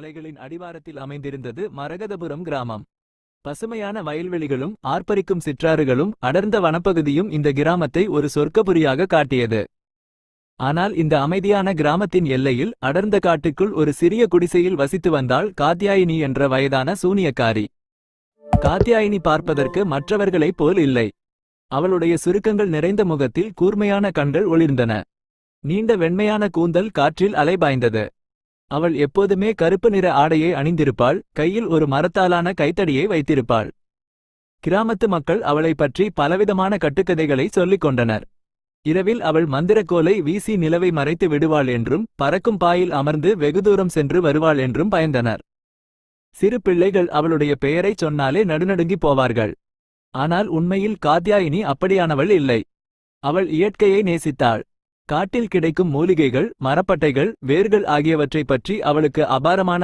மலைகளின் அடிவாரத்தில் அமைந்திருந்தது மரகதபுரம் கிராமம் பசுமையான வயல்வெளிகளும் ஆர்ப்பரிக்கும் சிற்றாறுகளும் அடர்ந்த வனப்பகுதியும் இந்த கிராமத்தை ஒரு சொர்க்கபுரியாக காட்டியது ஆனால் இந்த அமைதியான கிராமத்தின் எல்லையில் அடர்ந்த காட்டுக்குள் ஒரு சிறிய குடிசையில் வசித்து வந்தாள் காத்தியாயினி என்ற வயதான சூனியக்காரி காத்தியாயினி பார்ப்பதற்கு மற்றவர்களைப் போல் இல்லை அவளுடைய சுருக்கங்கள் நிறைந்த முகத்தில் கூர்மையான கண்கள் ஒளிர்ந்தன நீண்ட வெண்மையான கூந்தல் காற்றில் அலைபாய்ந்தது அவள் எப்போதுமே கருப்பு நிற ஆடையை அணிந்திருப்பாள் கையில் ஒரு மரத்தாலான கைத்தடியை வைத்திருப்பாள். கிராமத்து மக்கள் அவளைப் பற்றி பலவிதமான கட்டுக்கதைகளை சொல்லிக் கொண்டனர். இரவில் அவள் மந்திரக்கோலை வீசி நிலவை மறைத்து விடுவாள் என்றும் பறக்கும் பாயில் அமர்ந்து வெகு தூரம் சென்று வருவாள் என்றும் பயந்தனர். சிறு பிள்ளைகள் அவளுடைய பெயரைச் சொன்னாலே நடுநடுங்கிப் போவார்கள். ஆனால் உண்மையில் காத்யாயினி அப்படியானவள் இல்லை. அவள் இயற்கையை நேசித்தாள். காட்டில் கிடைக்கும் மூலிகைகள் மரப்பட்டைகள் வேர்கள் ஆகியவற்றை பற்றி அவளுக்கு அபாரமான